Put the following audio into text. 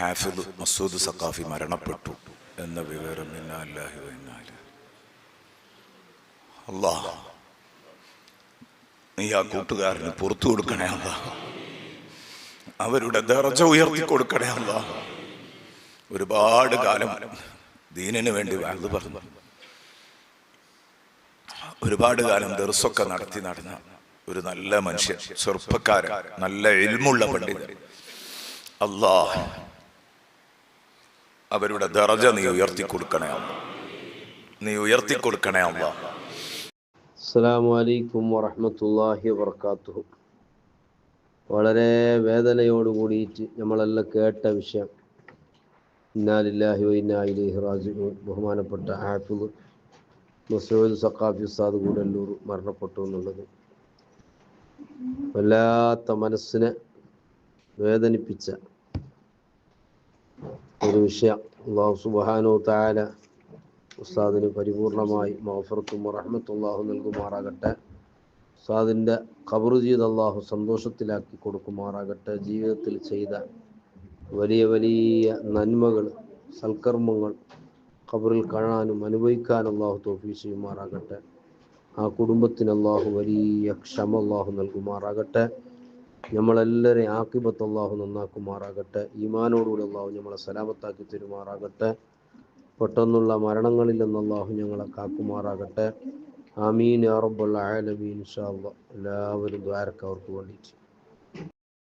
ഹാഫിദ് മസൂദ് സക്കാഫി മരണപ്പെട്ടു എന്ന വിവരം ഇന്നാല്ലാഹി അല്ലാ നീ ആ കൂട്ടുകാരന് പുറത്തു കൊടുക്കണേ അല്ല അവരുടെ ദർജ ഉയർത്തി കൊടുക്കണേ അല്ല ഒരുപാട് കാലം ദീനിന് വേണ്ടി വാഴ്ന്നു പറഞ്ഞു. ഒരുപാട് കാലം ദർസൊക്കെ നടത്തി നടന്ന ഒരു നല്ല മനുഷ്യൻ ചെറുപ്പക്കാരൻ നല്ല എൽമുള്ള പണ്ഡിതൻ. അല്ലാ അവരുടെ ദറജ നീ ഉയർത്തി കൊടുക്കണേ അമ്മ നീ ഉയർത്തി കൊടുക്കണേ അമ്മ അസ്സലാമു അലൈക്കും വറഹ്മത്തുള്ളാഹി വബറകാതുഹു വളരെ വേദനയോട് കൂടിയിട്ട് നമ്മളെല്ലാം കേട്ട വിഷയം. ഇന്നാലില്ലാഹി ഇലൈഹി റാജിഊൻ. ബഹുമാനപ്പെട്ട ഹാഫിദ് മസൂദ് സഖാഫി ഉസ്താദ് കൂടല്ലൂർ മരണപ്പെട്ടു എന്നുള്ളത്. വല്ലാത്ത മനസ്സിനെ വേദനിപ്പിച്ച ഒരു വിഷയം അള്ളാഹു സുബ്ഹാനഹു താല ഉസ്താദിന് പരിപൂർണമായി മഹഫറത്തും റഹ്മത്തുള്ളാഹു നൽകുമാറാകട്ടെ. ഉസ്താദിന്റെ ഖബർ ചെയ്ത് അള്ളാഹു സന്തോഷത്തിലാക്കി കൊടുക്കുമാറാകട്ടെ. ജീവിതത്തിൽ ചെയ്ത വലിയ വലിയ നന്മകൾ സൽക്കർമ്മങ്ങൾ ഖബറിൽ കാണാനും അനുഭവിക്കാനും അള്ളാഹു തോഫീ ചെയ്യുമാറാകട്ടെ. ആ കുടുംബത്തിന് അള്ളാഹു വലിയ ക്ഷമ അള്ളാഹു നൽകുമാറാകട്ടെ. നമ്മളെല്ലാവരെയും ആക്കിബത്ത് അള്ളാഹു നന്നാക്കുമാറാകട്ടെ. ഈമാനോടുകൂടി അള്ളാഹു നമ്മളെ സലാമത്താക്കി തരുമാറാകട്ടെ. പെട്ടെന്നുള്ള മരണങ്ങളിൽ നിന്ന് അള്ളാഹു ഞങ്ങളെ കാക്കുമാറാകട്ടെ. ആമീൻ അറബുള്ള ആലമീൻ ഷാ എല്ലാവരും ദ്വാരക്കവർക്ക് വേണ്ടിയിട്ട്.